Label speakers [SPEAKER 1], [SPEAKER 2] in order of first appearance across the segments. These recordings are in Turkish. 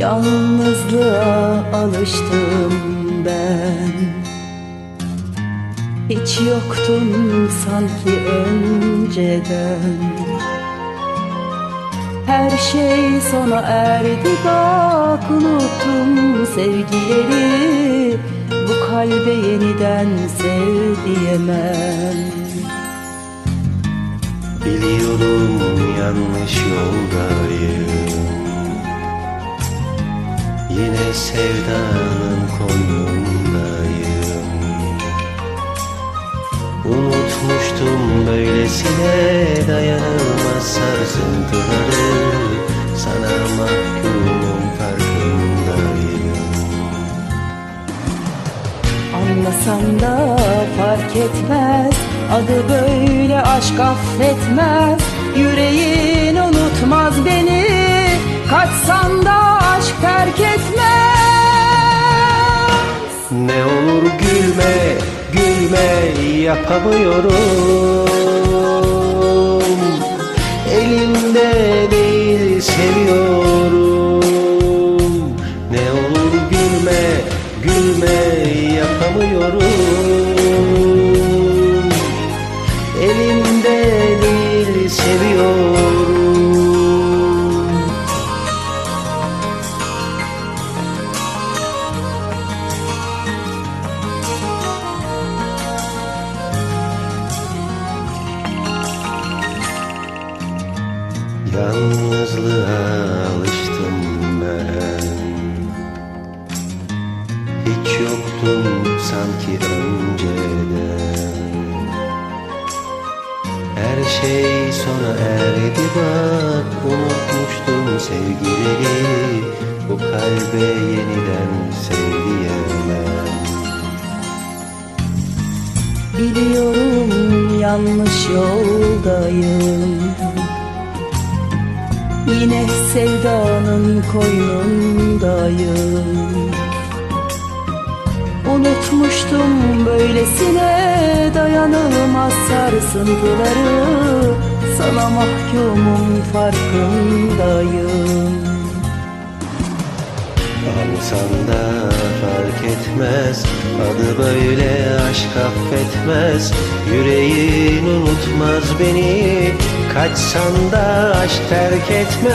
[SPEAKER 1] Yalnızlığa alıştım ben. Hiç yoktun sanki önceden. Her şey sona erdi bak unuttum sevgileri. Bu kalbe yeniden sev diyemem
[SPEAKER 2] Biliyorum yanlış yoldayım Yine sevdanın koynundayım Unutmuştum böylesine dayanılmaz sarsıntıları. Sana mahkumum farkındayım.
[SPEAKER 1] Anlasan da fark etmez Adı böyle aşk affetmez. Yüreğin unutmaz beni Kaçsan
[SPEAKER 2] gülme yapamıyorum Elimde değil seviyorum. Ne olur gülme, gülme yapamıyorum Elimde değil seviyorum Yalnızlığa alıştım ben. Hiç yoktun sanki önceden. Her şey sona erdi bak Unutmuştum sevgileri Bu kalbe yeniden sevdiyemem
[SPEAKER 1] Biliyorum yanlış yoldayım Yine sevdanın koynundayım. Unutmuştum böylesine dayanılmaz sarsıntıları. Sana mahkumum farkındayım.
[SPEAKER 2] Alsan da fark etmez Adı böyle aşk affetmez. Yüreğin unutmaz beni Kaçsan da aşk terk etmez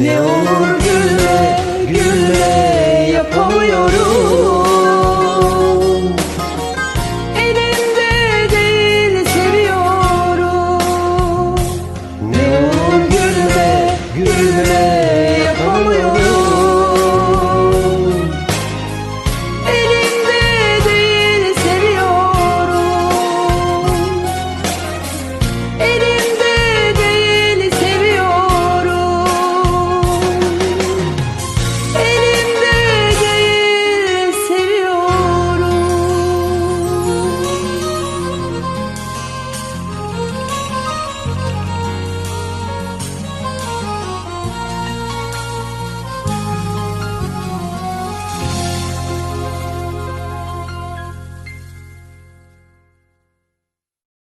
[SPEAKER 1] Ne olur gülme, gülme yapamıyorum